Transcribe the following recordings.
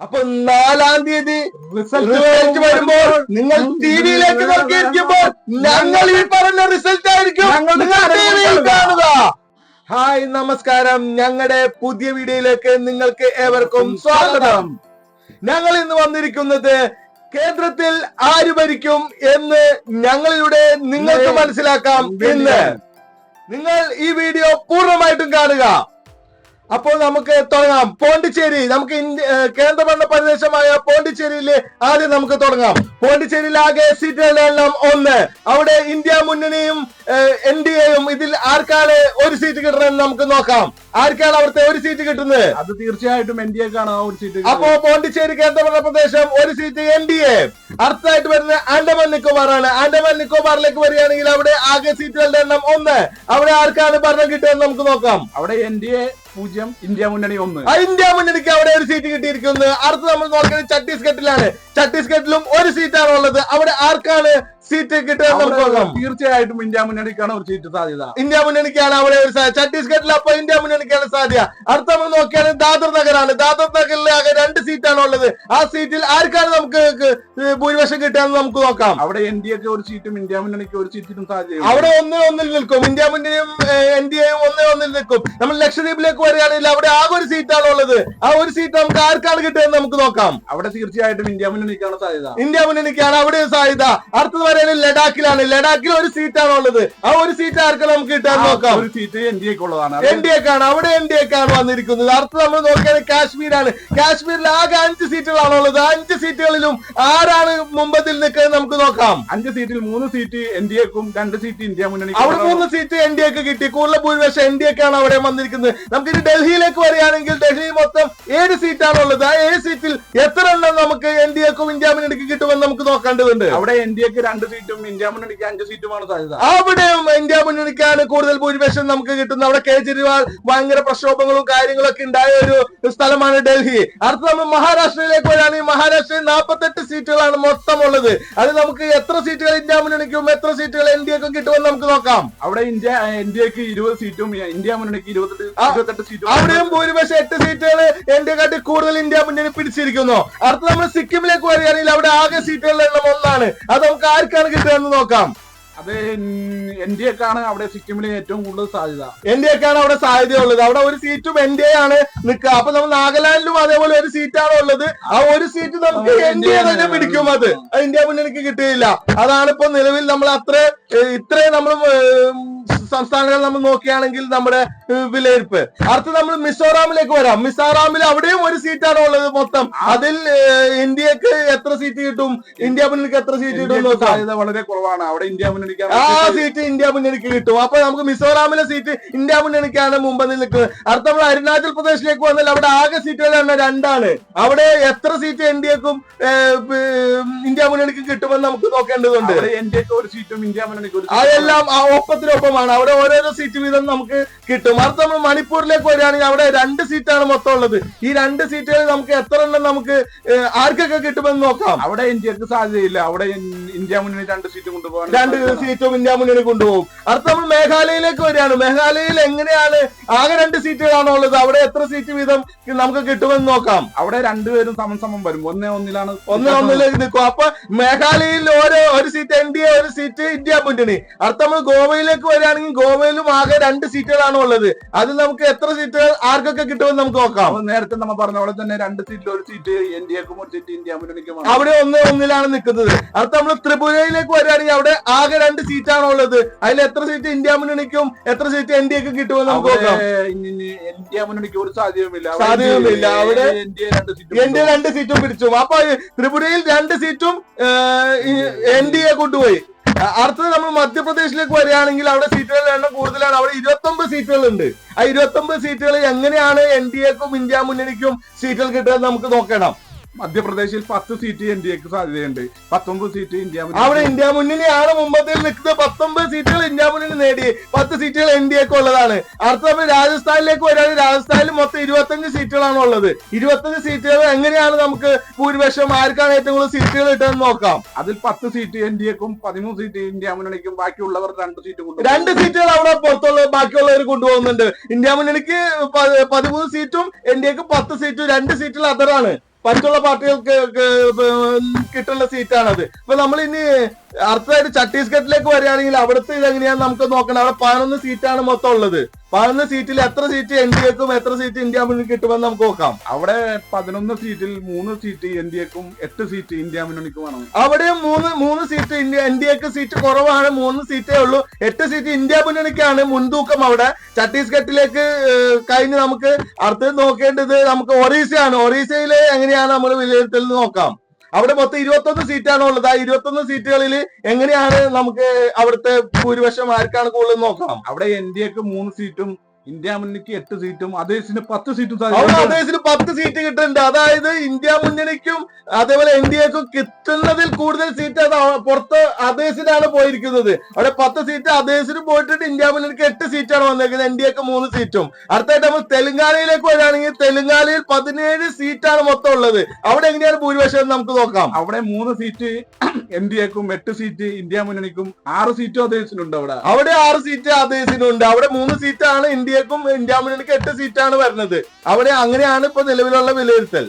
അപ്പൊ നാലാം തീയതി റിസൾട്ട് വരുമ്പോൾ നിങ്ങൾ ടി വിയിലേക്ക് നോക്കിയിരിക്കുമ്പോൾ ഞങ്ങൾ ഈ പറഞ്ഞ റിസൾട്ട് ആയിരിക്കും. കാണുക. ഹായ് നമസ്കാരം. ഞങ്ങളുടെ പുതിയ വീഡിയോയിലേക്ക് നിങ്ങൾക്ക് ഏവർക്കും സ്വാഗതം. ഞങ്ങൾ ഇന്ന് വന്നിരിക്കുന്നത് കേന്ദ്രത്തിൽ ആര് ഭരിക്കും എന്ന് ഞങ്ങളിലൂടെ നിങ്ങൾക്ക് മനസ്സിലാക്കാം ഇന്ന്. നിങ്ങൾ ഈ വീഡിയോ പൂർണമായിട്ടും കാണുക. അപ്പോൾ നമുക്ക് തുടങ്ങാം. പോണ്ടിച്ചേരി നമുക്ക് ഇന്ത്യ ഏഹ് കേന്ദ്രഭരണ പ്രദേശമായ പോണ്ടിച്ചേരിയിൽ ആദ്യം നമുക്ക് തുടങ്ങാം. പോണ്ടിച്ചേരിയിൽ ആകെ സീറ്റുകളുടെ എണ്ണം ഒന്ന്. അവിടെ ഇന്ത്യ മുന്നണിയും എൻ ഡി എയും ഇതിൽ ആർക്കാണ് ഒരു സീറ്റ് കിട്ടണമെന്ന് നമുക്ക് നോക്കാം. ആർക്കാണ് അവിടുത്തെ ഒരു സീറ്റ് കിട്ടുന്നത്? അത് തീർച്ചയായിട്ടും എൻ ഡി എക്കാണ് ആ ഒരു സീറ്റ് അപ്പോ പോണ്ടിച്ചേരി കേന്ദ്രഭരണ പ്രദേശം ഒരു സീറ്റ് എൻ ഡി എ. അടുത്തായിട്ട് വരുന്നത് ആൻഡമാൻ നിക്കോബാർ ആണ് ആൻഡമാൻ നിക്കോബാറിലേക്ക് വരികയാണെങ്കിൽ അവിടെ ആകെ സീറ്റുകളുടെ എണ്ണം ഒന്ന്. അവിടെ ആർക്കാണ് ഭരണം കിട്ടുക നമുക്ക് നോക്കാം. അവിടെ എൻ ഡി എ പൂജ്യം ഇന്ത്യ മുന്നണി ഒന്ന്. ഇന്ത്യ മുന്നണിക്ക് അവിടെ ഒരു സീറ്റ് കിട്ടിയിരിക്കുന്നത് അടുത്ത് നമ്മൾ നോക്കുന്നത് ഛത്തീസ്ഗഡിലാണ്. ഛത്തീസ്ഗഡിലും ഒരു സീറ്റാണ് ഉള്ളത്. അവിടെ ആർക്കാണ് സീറ്റ് കിട്ടുക തീർച്ചയായിട്ടും ഇന്ത്യ മുന്നണിക്കാണ് ഒരു സീറ്റ് സാധ്യത. ഇന്ത്യ മുന്നണിക്കാണ് അവിടെ ഒരു ഛത്തീസ്ഗഡിൽ അപ്പൊ ഇന്ത്യ മുന്നണിക്കാണ് സാധ്യത. അടുത്ത നമ്മൾ നോക്കിയാൽ ദാദർ നഗറാണ്. ദാദർ നഗറിൽ ആകെ രണ്ട് സീറ്റാണ് ഉള്ളത്. ആ സീറ്റിൽ ആർക്കാണ് നമുക്ക് ഭൂരിപക്ഷം കിട്ടുക എന്ന് നമുക്ക് നോക്കാം. അവിടെ എൻ ഡി എക്ക് ഒരു സീറ്റും ഇന്ത്യ മുന്നണിക്ക് ഒരു സീറ്റിനും സാധ്യത അവിടെ ഒന്നിൽ ഒന്നിൽ നിൽക്കും. ഇന്ത്യ മുന്നണിയും എൻ ഡി എയും ഒന്നേ ഒന്നിൽ നിൽക്കും. നമ്മൾ ലക്ഷദ്വീപിലേക്ക് വരികയാണെങ്കിൽ അവിടെ ആകെ ഒരു സീറ്റാണ് ഉള്ളത്. ആ ഒരു സീറ്റ് നമുക്ക് ആർക്കാണ് കിട്ടുക നമുക്ക് നോക്കാം. അവിടെ തീർച്ചയായിട്ടും ഇന്ത്യ മുന്നണിക്കാണ് സാധ്യത. ഇന്ത്യ മുന്നണിക്കാണ് അവിടെ സാധ്യത. അടുത്തത് പറയുന്നത് ലഡാക്കിലാണ്. ലഡാക്കിൽ ഒരു സീറ്റാണ് ഉള്ളത്? ആ ഒരു സീറ്റ് ആർക്കും നമുക്ക് കിട്ടാൻ നോക്കാം. ഒരു സീറ്റ് എൻ ഡി എക്കുള്ളതാണ് എൻ ഡി എക്കാണ് അവിടെ എൻ ഡി എക്കാണ് വന്നിരിക്കുന്നത്. അടുത്ത് നമ്മൾ നോക്കിയാൽ കാശ്മീരാണ്. കാശ്മീരിൽ ആകെ അഞ്ച് സീറ്റുകളാണ് ഉള്ളത്. അഞ്ച് സീറ്റുകളിലും ആരാണ് മുമ്പത്തിൽ നിൽക്കുന്നത് നമുക്ക് നോക്കാം. അഞ്ച് സീറ്റിൽ മൂന്ന് സീറ്റ് എൻ ഡി എക്കും രണ്ട് സീറ്റ് ഇന്ത്യ മുന്നണി അവിടെ മൂന്ന് സീറ്റ് എൻ ഡി എക്ക് കിട്ടി. കൂടുതൽ ഭൂരിപക്ഷം എൻ ഡി എക്കാണ് അവിടെ വന്നിരിക്കുന്നത്. നമുക്ക് ഇനി ഡൽഹിയിലേക്ക് വരികയാണെങ്കിൽ ഡൽഹി മൊത്തം ഏഴ് സീറ്റാണ് ഉള്ളത്. ആ ഏഴ് സീറ്റിൽ എത്ര എണ്ണം നമുക്ക് എൻ ഡി എക്കും ഇന്ത്യ മുന്നണിക്ക് കിട്ടുമെന്ന് നമുക്ക് നോക്കേണ്ടതുണ്ട്. അവിടെ എൻ ഡി എക്ക് രണ്ട് സീറ്റും ഇന്ത്യ മുന്നണിക്ക് അഞ്ച് സീറ്റുമാണ് സാധ്യത. അവിടെയും ഇന്ത്യ മുന്നണിക്കാണ് കൂടുതൽ ഭൂരിപക്ഷം നമുക്ക് കിട്ടുന്നത്. അവിടെ കേജ്രിവാൾ ഭയങ്കര പ്രക്ഷോഭങ്ങളും കാര്യങ്ങളൊക്കെ ഉണ്ടായ ഒരു സ്ഥലമാണ് ഡൽഹി. അടുത്ത നമ്മൾ മഹാരാഷ്ട്രയിലേക്ക് വരികയാണെങ്കിൽ മഹാരാഷ്ട്രയിൽ നാൽപ്പത്തെട്ട് സീറ്റുകളാണ് മൊത്തം ഉള്ളത് അത് നമുക്ക് എത്ര സീറ്റുകൾ ഇന്ത്യ മുന്നണിക്കും എത്ര സീറ്റുകൾ എൻ ഡി എക്കും കിട്ടുമെന്ന് നമുക്ക് നോക്കാം. അവിടെ ഇന്ത്യ എക്ക് ഇരുപത് സീറ്റും ഇന്ത്യ മുന്നണിക്ക് ഇരുപത്തെട്ട് സീറ്റും അവിടെയും ഭൂരിപക്ഷം എട്ട് സീറ്റുകൾ എൻ ഡി എക്കാട്ടി കൂടുതൽ ഇന്ത്യ മുന്നണി പിടിച്ചിരിക്കുന്നു. അടുത്ത നമ്മൾ സിക്കിമിലേക്ക് വരികയാണെങ്കിൽ അവിടെ ആകെ സീറ്റുകളുടെ എണ്ണം ഒന്നാണ്. അത് നമുക്ക് ആർക്കാണ് കിട്ടുക നോക്കാം. അത് എൻ ഡി എക്കാണ് അവിടെ സിക്കിമിന് ഏറ്റവും കൂടുതൽ സാധ്യത. എൻ ഡി എക്കാണ് അവിടെ സാധ്യതയുള്ളത്. അവിടെ ഒരു സീറ്റും എൻ ഡി എ ആണ് നിൽക്കുക. അപ്പൊ നമ്മൾ നാഗാലാൻഡിലും അതേപോലെ ഒരു സീറ്റാണ് ഉള്ളത്. ആ ഒരു സീറ്റ് നമുക്ക് എൻ ഡി എ തന്നെ പിടിക്കും അത്. ഇന്ത്യ മുന്നണിക്ക് കിട്ടിയില്ല. അതാണ് ഇപ്പൊ നിലവിൽ നമ്മൾ അത്ര ഇത്രയും നമ്മൾ സംസ്ഥാനങ്ങൾ നമ്മൾ നോക്കുകയാണെങ്കിൽ നമ്മുടെ വിലയിരുപ്പ്. അടുത്ത നമ്മൾ മിസോറാമിലേക്ക് വരാം. മിസോറാമിൽ അവിടെയും ഒരു സീറ്റാണ് ഉള്ളത് മൊത്തം. അതിൽ ഇന്ത്യയ്ക്ക് എത്ര സീറ്റ് കിട്ടും? ഇന്ത്യ മുന്നണിക്ക് എത്ര സീറ്റ് കിട്ടും സാധ്യത വളരെ കുറവാണ്. അവിടെ ഇന്ത്യ മുന്നണിക്ക് ആ സീറ്റ് ഇന്ത്യ മുന്നണിക്ക് കിട്ടും. അപ്പൊ നമുക്ക് മിസോറാമിലെ സീറ്റ് ഇന്ത്യ മുന്നണിക്കാണ് മുമ്പിൽ നിൽക്കുന്നത്. അടുത്ത നമ്മൾ അരുണാചൽ പ്രദേശിലേക്ക് വന്നാൽ അവിടെ ആകെ സീറ്റുകൾ തന്നെ രണ്ടാണ്. അവിടെ എത്ര സീറ്റ് എൻ ഡി എക്കും ഇന്ത്യ മുന്നണിക്ക് കിട്ടുമെന്ന് നമുക്ക് നോക്കേണ്ടതുണ്ട്. എൻ ഡി എക്ക് ഒരു സീറ്റും ഇന്ത്യ മുന്നണിക്ക് അതെല്ലാം ഒപ്പത്തിനൊപ്പമാണ്. അവിടെ ഓരോരോ സീറ്റ് വീതം നമുക്ക് കിട്ടും. അടുത്ത നമ്മൾ മണിപ്പൂരിലേക്ക് വരികയാണെങ്കിൽ അവിടെ രണ്ട് സീറ്റാണ് മൊത്തം ഉള്ളത്. ഈ രണ്ട് സീറ്റുകളിൽ നമുക്ക് എത്ര എണ്ണം നമുക്ക് ആർക്കൊക്കെ കിട്ടുമെന്ന് നോക്കാം. അവിടെ ഇന്ത്യയ്ക്ക് സാധ്യതയില്ല. അവിടെ ഇന്ത്യ മുന്നണി രണ്ട് സീറ്റ് കൊണ്ടുപോകാൻ രണ്ട് സീറ്റും ഇന്ത്യ മുന്നണി കൊണ്ടുപോകും. അടുത്ത നമ്മൾ മേഘാലയയിലേക്ക് വരികയാണ്. മേഘാലയയിൽ എങ്ങനെയാണ് ആകെ രണ്ട് സീറ്റുകളാണോ ഉള്ളത്? അവിടെ എത്ര സീറ്റ് വീതം നമുക്ക് കിട്ടുമെന്ന് നോക്കാം. അവിടെ രണ്ടുപേരും സമം സമം വരും. ഒന്നേ ഒന്നിലാണ് ഒന്നേ ഒന്നിലേക്ക് നിൽക്കും. അപ്പൊ മേഘാലയയിൽ ഓരോ ഒരു സീറ്റ് എൻ ഡി എ ഒരു സീറ്റ് ഇന്ത്യ മുന്നണി. അടുത്ത നമ്മൾ ഗോവയിലേക്ക് വരികയാണെങ്കിൽ ഗോവയിലും ആകെ രണ്ട് സീറ്റുകളാണ് ഉള്ളത്. അതിൽ നമുക്ക് എത്ര സീറ്റുകൾ ആർക്കൊക്കെ കിട്ടുമെന്ന് നമുക്ക് നോക്കാം. നേരത്തെ നമ്മൾ പറഞ്ഞ പോലെ തന്നെ രണ്ട് സീറ്റിൽ ഒരു സീറ്റ് എൻ ഡി എക്കും ഒരു സീറ്റ് ഇന്ത്യ മുന്നണിക്കും അവിടെ ഒന്ന് ഒന്നിലാണ് നിൽക്കുന്നത്. അത് നമ്മൾ ത്രിപുരയിലേക്ക് വരികയാണെങ്കിൽ അവിടെ ആകെ രണ്ട് സീറ്റാണ് ഉള്ളത്. അതിൽ എത്ര സീറ്റ് ഇന്ത്യ മുന്നണിക്കും എത്ര സീറ്റ് എൻ ഡി എക്കും കിട്ടുമെന്ന് നമുക്ക് നോക്കാം. ഇനി- ഇനി ഇന്ത്യ മുന്നണിക്ക് ഒരു സാധ്യതയുമില്ല. സാധ്യതയുമില്ല. അവിടെ എൻ ഡി എ രണ്ട് സീറ്റ് പിടിച്ചു. അപ്പൊ ത്രിപുരയിൽ രണ്ട് സീറ്റും എൻ ഡി എ കൊണ്ടുപോയി. അടുത്തത് നമ്മൾ മധ്യപ്രദേശിലേക്ക് വരികയാണെങ്കിൽ അവിടെ സീറ്റുകളുടെ എണ്ണം കൂടുതലാണ്. അവിടെ ഇരുപത്തി ഒമ്പത് സീറ്റുകൾ ഉണ്ട് ആ ഇരുപത്തി ഒമ്പത് സീറ്റുകൾ എങ്ങനെയാണ് എൻ ഡി എക്കും ഇന്ത്യ മുന്നണിക്കും സീറ്റുകൾ കിട്ടുക നമുക്ക് നോക്കണം. മധ്യപ്രദേശിൽ പത്ത് സീറ്റ് എൻ ഡി എക്ക് സാധ്യതയുണ്ട്. പത്തൊമ്പത് സീറ്റ് ഇന്ത്യ അവിടെ ഇന്ത്യ മുന്നണിയാണ് മുമ്പത്തിൽ നിൽക്കുന്നത്. പത്തൊമ്പത് സീറ്റുകൾ ഇന്ത്യ മുന്നണി നേടി. പത്ത് സീറ്റുകൾ എൻ ഡി എക്ക് ഉള്ളതാണ്. അടുത്ത രാജസ്ഥാനിലേക്ക് വരികയാണെങ്കിൽ രാജസ്ഥാനിൽ മൊത്തം ഇരുപത്തഞ്ച് സീറ്റുകളാണ് ഉള്ളത്. ഇരുപത്തഞ്ച് സീറ്റുകൾ എങ്ങനെയാണ് നമുക്ക് ഭൂരിപക്ഷം ആർക്കാണ് ഏറ്റവും കൂടുതൽ സീറ്റുകൾ കിട്ടുന്നത് നോക്കാം. അതിൽ പത്ത് സീറ്റ് എൻ ഡി എക്കും പതിമൂന്ന് സീറ്റ് ഇന്ത്യ മുന്നണിക്കും ബാക്കിയുള്ളവർ രണ്ട് സീറ്റ് കൊണ്ടുപോകും. രണ്ട് സീറ്റുകൾ അവിടെ പുറത്തുള്ള ബാക്കിയുള്ളവർ കൊണ്ടുപോകുന്നുണ്ട്. ഇന്ത്യ മുന്നണിക്ക് പതിമൂന്ന് സീറ്റും എൻ ഡി എക്ക് പത്ത് സീറ്റും രണ്ട് സീറ്റുകൾ അതറാണ് മറ്റുള്ള പാർട്ടികൾക്ക് കിട്ടുന്ന സീറ്റാണത് ഇപ്പൊ നമ്മൾ ഇനി അടുത്തതായിട്ട് ഛത്തീസ്ഗഡിലേക്ക് വരികയാണെങ്കിൽ അവിടുത്തെ ഇതെങ്ങനെയാന്ന് നമുക്ക് നോക്കണം. അവിടെ പതിനൊന്ന് സീറ്റാണ് മൊത്തം ഉള്ളത്. പതിനൊന്ന് സീറ്റിൽ എത്ര സീറ്റ് എൻ ഡി എക്കും എത്ര സീറ്റ് ഇന്ത്യ മുന്നണി കിട്ടുമെന്ന് നമുക്ക് നോക്കാം. അവിടെ പതിനൊന്ന് സീറ്റിൽ മൂന്ന് സീറ്റ് എൻ ഡി എക്കും എട്ട് സീറ്റ് ഇന്ത്യ മുന്നണിക്കുമാണ് അവിടെ മൂന്ന് മൂന്ന് സീറ്റ് ഇന്ത്യ എൻ ഡി എക്ക് സീറ്റ് കുറവാണ്. മൂന്ന് സീറ്റേ ഉള്ളൂ. എട്ട് സീറ്റ് ഇന്ത്യ മുന്നണിക്കാണ് മുൻതൂക്കം അവിടെ. ഛത്തീസ്ഗഡിലേക്ക് കഴിഞ്ഞ് നമുക്ക് അടുത്തത് നോക്കേണ്ടത് നമുക്ക് ഒറീസയാണ്. ഒറീസയിലെ എങ്ങനെയാണ് നമ്മൾ വിലയിരുത്തൽ നോക്കാം. അവിടെ മൊത്തം ഇരുപത്തൊന്ന് സീറ്റാണ് ഉള്ളത്? ആ ഇരുപത്തൊന്ന് സീറ്റുകളിൽ എങ്ങനെയാണ് നമുക്ക് അവിടുത്തെ ഭൂരിപക്ഷം ആർക്കാണ് കൂടുതൽ നോക്കാം. അവിടെ എൻ ഡി എക്ക് മൂന്ന് സീറ്റും ഇന്ത്യ മുന്നണിക്ക് എട്ട് സീറ്റും അതേസിന് പത്ത് സീറ്റും അതേസിന് പത്ത് സീറ്റ് കിട്ടുന്നുണ്ട്. അതായത് ഇന്ത്യ മുന്നണിക്കും അതേപോലെ എൻ ഡി എക്കും കിട്ടുന്നതിൽ കൂടുതൽ സീറ്റ് അത് പുറത്ത് അതേസിനാണ് പോയിരിക്കുന്നത്. അവിടെ പത്ത് സീറ്റ് അതേസിന് പോയിട്ടുണ്ട്. ഇന്ത്യ മുന്നണിക്ക് എട്ട് സീറ്റാണ് വന്നേക്കുന്നത്. എൻ ഡി എക്ക് മൂന്ന് സീറ്റും. അടുത്തായിട്ട് നമ്മൾ തെലുങ്കാനയിലേക്ക് വരികയാണെങ്കിൽ തെലുങ്കാനയിൽ പതിനേഴ് സീറ്റാണ് മൊത്തം ഉള്ളത്. അവിടെ എങ്ങനെയാണ് ഭൂരിപക്ഷം എന്ന് നമുക്ക് നോക്കാം. അവിടെ മൂന്ന് സീറ്റ് എൻ ഡി എക്കും എട്ട് സീറ്റ് ഇന്ത്യ മുന്നണിക്കും ആറ് സീറ്റും അതേസിനുണ്ട് അവിടെ. അവിടെ ആറ് സീറ്റ് അതേസിനുണ്ട് അവിടെ മൂന്ന് സീറ്റാണ് ഇന്ത്യക്കും ഇന്ത്യ എട്ട് സീറ്റാണ് വരുന്നത്. അവിടെ അങ്ങനെയാണ് ഇപ്പൊ നിലവിലുള്ള വിലയിരുത്തൽ.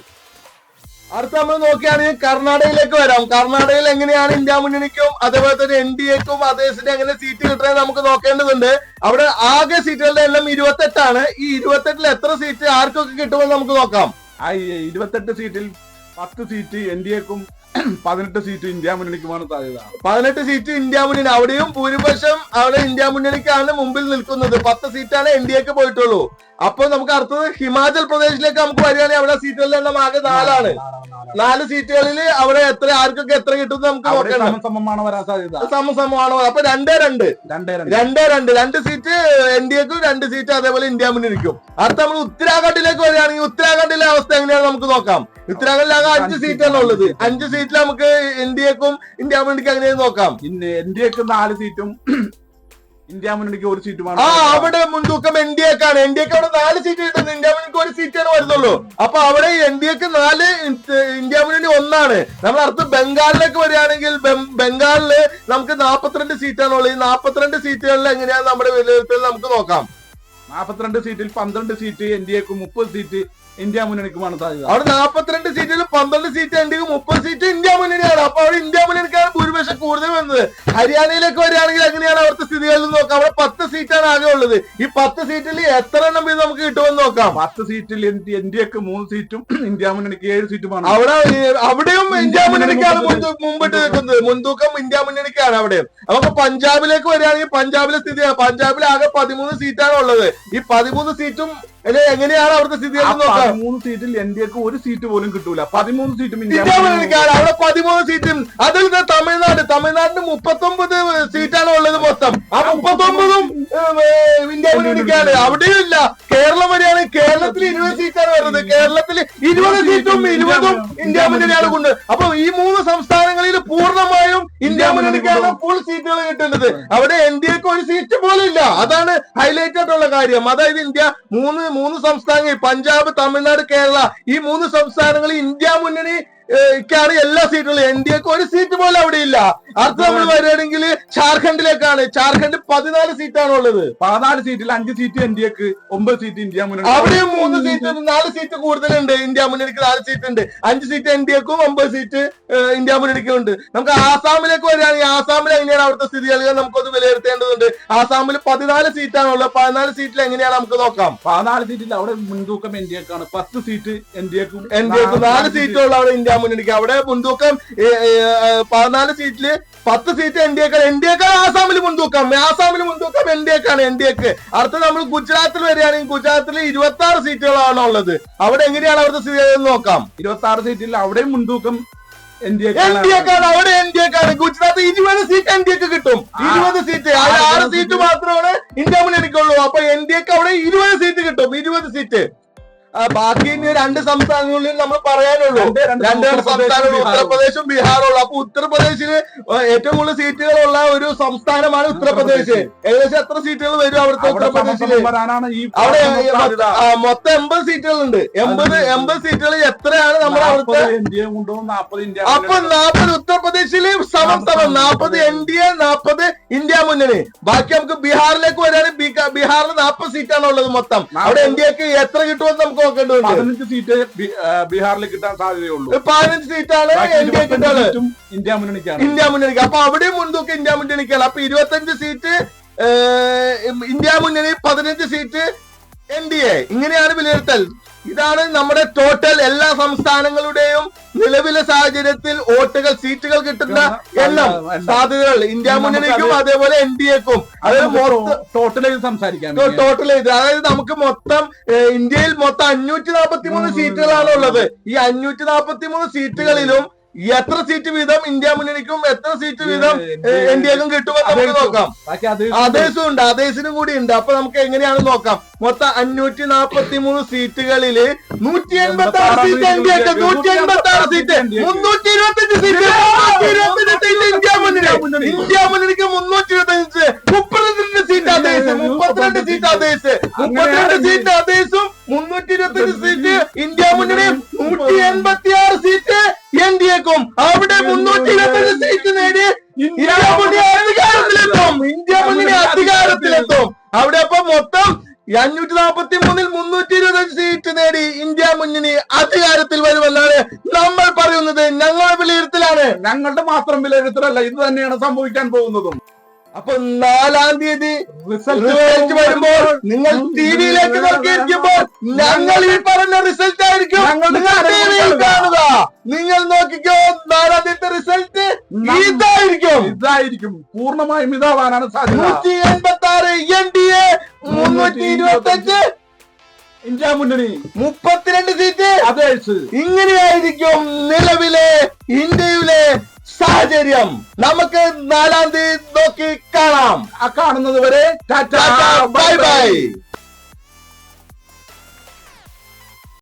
അടുത്ത നമ്മൾ നോക്കുകയാണെങ്കിൽ കർണാടകയിലേക്ക് വരാം. കർണാടകയിൽ എങ്ങനെയാണ് ഇന്ത്യ മുന്നണിക്കും അതേപോലെ തന്നെ എൻ ഡി എക്കും അദ്ദേഹത്തിന് എങ്ങനെ സീറ്റ് കിട്ടുന്നത് നമുക്ക് നോക്കേണ്ടതുണ്ട്. അവിടെ ആകെ സീറ്റുകളുടെ എല്ലാം ഇരുപത്തെട്ടാണ്. ഈ ഇരുപത്തെട്ടിൽ എത്ര സീറ്റ് ആർക്കൊക്കെ കിട്ടുമെന്ന് നമുക്ക് നോക്കാം. ഇരുപത്തെട്ട് സീറ്റിൽ പത്ത് സീറ്റ് എൻ ഡി എക്കും പതിനെട്ട് സീറ്റ് ഇന്ത്യ മുന്നണിക്കുമാണ് സാധ്യത. പതിനെട്ട് സീറ്റ് ഇന്ത്യ മുന്നണി അവിടെയും ഭൂരിപക്ഷം അവിടെ ഇന്ത്യ മുന്നണിക്കാണ് മുമ്പിൽ നിൽക്കുന്നത്. പത്ത് സീറ്റാണ് എൻ ഡി എക്ക് പോയിട്ടുള്ളൂ. അപ്പൊ നമുക്ക് അടുത്തത് ഹിമാചൽ പ്രദേശിലേക്ക് നമുക്ക് വരികയാണെങ്കിൽ അവിടെ സീറ്റുകളുടെ എണ്ണം ആകെ നാലാണ്. നാല് സീറ്റുകളിൽ അവിടെ എത്ര ആർക്കൊക്കെ എത്ര കിട്ടും നമുക്ക് നോക്കണം. സമസമമാണ് വരാൻ സാധ്യത. സമസമമാണ് അപ്പൊ രണ്ടേ രണ്ട്. രണ്ടേ രണ്ട്. രണ്ടേ സീറ്റ് എൻ ഡി എക്കും രണ്ട് സീറ്റ് അതേപോലെ ഇന്ത്യ മുന്നിൽ നിൽക്കും. അടുത്ത നമ്മൾ ഉത്തരാഖണ്ഡിലേക്ക് വരികയാണെങ്കിൽ ഉത്തരാഖണ്ഡിലെ അവസ്ഥ എങ്ങനെയാണ് നമുക്ക് നോക്കാം. ഉത്തരാഖണ്ഡിൽ ആകെ അഞ്ച് സീറ്റാണ് ഉള്ളത്. അഞ്ച് സീറ്റിൽ നമുക്ക് എൻ ഡി എക്കും ഇന്ത്യ മുന്നിലേക്ക് എങ്ങനെയാണ് നോക്കാം. എൻ ഡി എക്ക് നാല് സീറ്റും ഇന്ത്യ മുന്നണിക്ക് ഒരു സീറ്റുമാണ് ആ അവിടെ മുൻതൂക്കം എൻ ഡി എക്ക് ആണ് എൻ ഡി എക്ക് അവിടെ നാല് സീറ്റ് കിട്ടുന്നത് ഇന്ത്യ മുന്നണിക്ക് ഒരു സീറ്റാണ് വരുന്നുള്ളൂ. അപ്പൊ അവിടെ എൻ ഡി എക്ക് നാല് ഇന്ത്യ മുന്നണി ഒന്നാണ്. നമ്മൾ അടുത്ത് ബംഗാളിലേക്ക് വരികയാണെങ്കിൽ ബംഗാളിൽ നമുക്ക് നാപ്പത്തിരണ്ട് സീറ്റാണ് ഉള്ളത് ഈ നാപ്പത്തിരണ്ട് സീറ്റുകളിൽ എങ്ങനെയാണ് നമ്മുടെ വിലയിരുത്തൽ നമുക്ക് നോക്കാം. നാപ്പത്തിരണ്ട് സീറ്റിൽ പന്ത്രണ്ട് സീറ്റ് എൻ ഡി എക്ക് മുപ്പത് സീറ്റ് ഇന്ത്യ മുന്നണിക്കുമാണ് സാധ്യത. അവിടെ നാപ്പത്തിരണ്ട് സീറ്റിൽ പന്ത്രണ്ട് സീറ്റ് ഉണ്ട് ഡി മുപ്പത് സീറ്റ് ഇന്ത്യ മുന്നണിയാണ്. അപ്പൊ അവിടെ ഇന്ത്യ മുന്നണിക്കാണ് ഭൂരിപക്ഷം കൂടുതൽ വന്നത്. ഹരിയാനയിലേക്ക് വരികയാണെങ്കിൽ എങ്ങനെയാണ് അവിടുത്തെ സ്ഥിതികളിൽ നോക്കാം? അവിടെ പത്ത് സീറ്റാണ് ആകെ ഉള്ളത്. ഈ പത്ത് സീറ്റിൽ എത്ര എണ്ണം വീതം നമുക്ക് കിട്ടുമെന്ന് നോക്കാം. പത്ത് സീറ്റിൽ എൻ ഡി എക്ക് മൂന്ന് സീറ്റും ഇന്ത്യ മുന്നണിക്ക് ഏഴ് സീറ്റുമാണ്. അവിടെ അവിടെയും ഇന്ത്യ മുന്നണിക്കാണ് മുമ്പിട്ട് നിൽക്കുന്നത്. മുൻതൂക്കം ഇന്ത്യ മുന്നണിക്കാണ് അവിടെ അപ്പൊ പഞ്ചാബിലേക്ക് വരികയാണെങ്കിൽ പഞ്ചാബിലെ സ്ഥിതിയാണ്. പഞ്ചാബിൽ ആകെ പതിമൂന്ന് സീറ്റാണ് ഉള്ളത്. ഈ പതിമൂന്ന് സീറ്റും ഇത് എങ്ങനെയാണ് അവിടുത്തെ സ്ഥിതി പതിമൂന്ന് സീറ്റിൽ എൻ ഡി എക്ക് ഒരു സീറ്റ് പോലും കിട്ടൂല. പതിമൂന്ന് സീറ്റും അവിടെ പതിമൂന്ന് സീറ്റും. അതിൽ നിന്ന് തമിഴ്നാട്. തമിഴ്നാടിന് മുപ്പത്തൊമ്പത് സീറ്റാണ് ഉള്ളത് മൊത്തം. ആ മുപ്പത്തൊമ്പതും ഇന്ത്യ മുന്നണിക്കാണ് അവിടെയും ഇല്ല. കേരളം വരെയാണ്. കേരളത്തിൽ ഇരുപത് സീറ്റാണ് വരുന്നത്. കേരളത്തിൽ ഇരുപത് സീറ്റും ഇരുപതും ഇന്ത്യ മുന്നണിയാണ് കൊണ്ട്. അപ്പൊ ഈ മൂന്ന് സംസ്ഥാനങ്ങളിൽ പൂർണമായും ഇന്ത്യ മുന്നണിക്കാണ് ഫുൾ സീറ്റുകൾ കിട്ടുന്നത്. അവിടെ എൻ ഡി എക്ക് ഒരു സീറ്റ് പോലും ഇല്ല അതാണ് ഹൈലൈറ്റ് ആയിട്ടുള്ള കാര്യം. അതായത് ഇന്ത്യ മൂന്ന് മൂന്ന് സംസ്ഥാനങ്ങൾ പഞ്ചാബ് തമിഴ്നാട് കേരള ഈ മൂന്ന് സംസ്ഥാനങ്ങളിൽ ഇന്ത്യ മുന്നണി ാണ് എല്ലാ സീറ്റുകളും എൻ ഡി എക്ക് ഒരു സീറ്റ് പോലും അവിടെ ഇല്ല. അടുത്ത നമ്മൾ വരികയാണെങ്കിൽ ജാർഖണ്ഡിലേക്കാണ് ജാർഖണ്ഡ് പതിനാല് സീറ്റാണ് ഉള്ളത്. പതിനാല് സീറ്റിൽ അഞ്ച് സീറ്റ് എൻ ഡി എക്ക് ഒമ്പത് സീറ്റ് ഇന്ത്യ മുന്നണി. അവിടെ മൂന്ന് സീറ്റ് നാല് സീറ്റ് കൂടുതലുണ്ട്. ഇന്ത്യ മുന്നണിക്ക് നാല് സീറ്റ് ഉണ്ട്. അഞ്ച് സീറ്റ് എൻ ഡി എക്കും ഒമ്പത് സീറ്റ് ഇന്ത്യ മുന്നണിക്കും ഉണ്ട് നമുക്ക് ആസാമിലേക്ക് വരികയാണെങ്കിൽ ആസാമിൽ എങ്ങനെയാണ് അവിടുത്തെ സ്ഥിതി? അല്ലെങ്കിൽ നമുക്കൊന്ന് വിലയിരുത്തേണ്ടതുണ്ട്. ആസാമിൽ പതിനാല് സീറ്റാണ് ഉള്ളത്. പതിനാല് സീറ്റിൽ എങ്ങനെയാണ് നമുക്ക് നോക്കാം? പതിനാല് സീറ്റിൽ അവിടെ മുൻതൂക്കം എൻ ഡി എക്കാണ് പത്ത് സീറ്റ് എൻ ഡി എക്കും എൻ ഡി എക്ക് നാല് സീറ്റുള്ള അവിടെ ഇന്ത്യ മുന്നണിക്ക് അവിടെ മുൻതൂക്കം പതിനാല് സീറ്റിൽ പത്ത് സീറ്റ് എൻ ഡി എക്കാണ് എൻ ഡി എക്കാണ് ആസാമിൽ മുൻതൂക്കം. ആസാമിൽ മുൻതൂക്കം എൻ ഡി എക്കാണ് എൻ ഡി എക്ക് അടുത്ത നമ്മൾ ഗുജറാത്തിൽ വരികയാണെങ്കിൽ ഗുജറാത്തിൽ ഇരുപത്തി ആറ് സീറ്റുകളാണ് ഉള്ളത്. അവിടെ എങ്ങനെയാണ് അവിടുത്തെ സ്ഥിതി നോക്കാം. ഇരുപത്തി ആറ് സീറ്റിൽ അവിടെയും മുൻതൂക്കം എൻ ഡി എക്കാണ് അവിടെ എൻ ഡി എക്കാണ് ഗുജറാത്ത് ഇരുപത് സീറ്റ് എൻ ഡി എക്ക് കിട്ടും ബാക്കി ഇനി രണ്ട് സംസ്ഥാനങ്ങളിൽ നമ്മൾ പറയാനുള്ളൂ. രണ്ട് സംസ്ഥാനങ്ങൾ ഉത്തർപ്രദേശും ബീഹാറും. ഉള്ളു അപ്പൊ ഉത്തർപ്രദേശിന് ഏറ്റവും കൂടുതൽ സീറ്റുകളുള്ള ഒരു സംസ്ഥാനമാണ് ഉത്തർപ്രദേശ്. ഏകദേശം എത്ര സീറ്റുകൾ വരും അവിടുത്തെ അവിടെ ഉത്തർപ്രദേശിൽ? അവിടെ മൊത്തം എൺപത് സീറ്റുകളുണ്ട്. എൺപത് എൺപത് സീറ്റുകൾ എത്രയാണ് നമ്മൾ അവിടുത്തെ അപ്പൊ നാപ്പത് ഉത്തർപ്രദേശിൽ സമം സമം നാപ്പത് എൻ ഡി എ നാപ്പത് ഇന്ത്യ മുന്നണി ബാക്കി നമുക്ക് ബീഹാറിലേക്ക് വരാൻ ബീഹാറിൽ നാപ്പത് സീറ്റാണ് ഉള്ളത് മൊത്തം അവിടെ എൻ ഡി എക്ക് എത്ര കിട്ടുമെന്ന് നമുക്ക് നമുക്ക് നോക്കേണ്ടതുണ്ട്. പതിനഞ്ച് സീറ്റ് ബീഹാറിൽ കിട്ടാൻ സാധ്യതയുള്ളൂ. പതിനഞ്ച് സീറ്റാണ് എൻ ഡി എ ഇന്ത്യ മുന്നണിക്കാണ്. ഇന്ത്യ മുന്നണിക്ക്. അപ്പൊ അവിടെ മുൻതൂക്കം ഇന്ത്യ മുന്നണിക്കാണ്. അപ്പൊ ഇരുപത്തഞ്ച് സീറ്റ് ഇന്ത്യ മുന്നണി പതിനഞ്ച് സീറ്റ് എൻ ഡി എ ഇങ്ങനെയാണ് വിലയിരുത്തൽ. ഇതാണ് നമ്മുടെ ടോട്ടൽ എല്ലാ സംസ്ഥാനങ്ങളുടെയും നിലവിലെ സാഹചര്യത്തിൽ വോട്ടുകൾ സീറ്റുകൾ കിട്ടുന്ന എണ്ണം. സാധ്യതകൾ. ഇന്ത്യ മുന്നണിക്കും അതേപോലെ എൻ ഡി എക്കും അതായത് സംസാരിക്കാം ടോട്ടൽ ചെയ്ത് അതായത് നമുക്ക് മൊത്തം ഇന്ത്യയിൽ മൊത്തം അഞ്ഞൂറ്റി നാൽപ്പത്തി മൂന്ന് സീറ്റുകളാണ് ഉള്ളത് ഈ അഞ്ഞൂറ്റി നാൽപ്പത്തി മൂന്ന് സീറ്റുകളിലും എത്ര സീറ്റ് വീതം ഇന്ത്യ മുന്നണിക്കും എത്ര സീറ്റ് വീതം എൻ ഡി എക്കും കിട്ടുമെന്ന് നമുക്ക് നോക്കാം. അതേസും ഉണ്ട്. അതേസിനും കൂടി ഉണ്ട്. അപ്പൊ നമുക്ക് എങ്ങനെയാണ് നോക്കാം. മൊത്തം അഞ്ഞൂറ്റി നാപ്പത്തി മൂന്ന് സീറ്റുകളിൽ നൂറ്റി എൺപത്തി ആറ് സീറ്റ് എൻ ഡി എക്ക് നൂറ്റി എൺപത്തി ആറ് സീറ്റ് മുന്നൂറ്റി ഇരുപത്തി അഞ്ച് സീറ്റ് ഇന്ത്യ മുന്നണി ഇന്ത്യ മുന്നണിക്ക് മുന്നൂറ്റി ഇരുപത്തി അഞ്ച് മുപ്പത്തിരണ്ട് സീറ്റ് അതേസ് മുപ്പത്തിരണ്ട് സീറ്റ് അതേസ് മുപ്പത്തിരണ്ട് സീറ്റ് മുന്നണി അധികാരത്തിൽ വരുമല്ലാതെ നമ്മൾ പറയുന്നത്. ഞങ്ങളുടെ വിലയിരുത്തലാണ്. ഞങ്ങളുടെ മാത്രം വിലയിരുത്തലല്ല ഇത് തന്നെയാണ് സംഭവിക്കാൻ പോകുന്നതും. അപ്പൊ നാലാം തീയതി റിസൾട്ട് വരുമ്പോൾ നിങ്ങൾ ടി വിയിലേക്ക് നോക്കിയിരിക്കുമ്പോൾ ഞങ്ങൾ ഈ പറഞ്ഞ റിസൾട്ട് ആയിരിക്കും. കാണുക. നിങ്ങൾ നോക്കിക്കോ നാലാം തീയതി റിസൾട്ട് ഇതായിരിക്കും. ഇതായിരിക്കും. പൂർണമായും ഇതാവാനാണ് സാധ്യത. നൂറ്റി എൺപത്തി ആറ് എൻ ഡി എ മുന്നൂറ്റി ഇരുപത്തി അഞ്ച് ഇന്ത്യ മുന്നണി. മുപ്പത്തിരണ്ട് സീറ്റ്. അതെ ഇങ്ങനെയായിരിക്കും നിലവിലെ ഇന്ത്യയിലെ സാഹചര്യം. നമുക്ക് നാലാം തീയതി നോക്കി കാണാം. ആ കാണുന്നത് വരെ ബൈ ബൈ.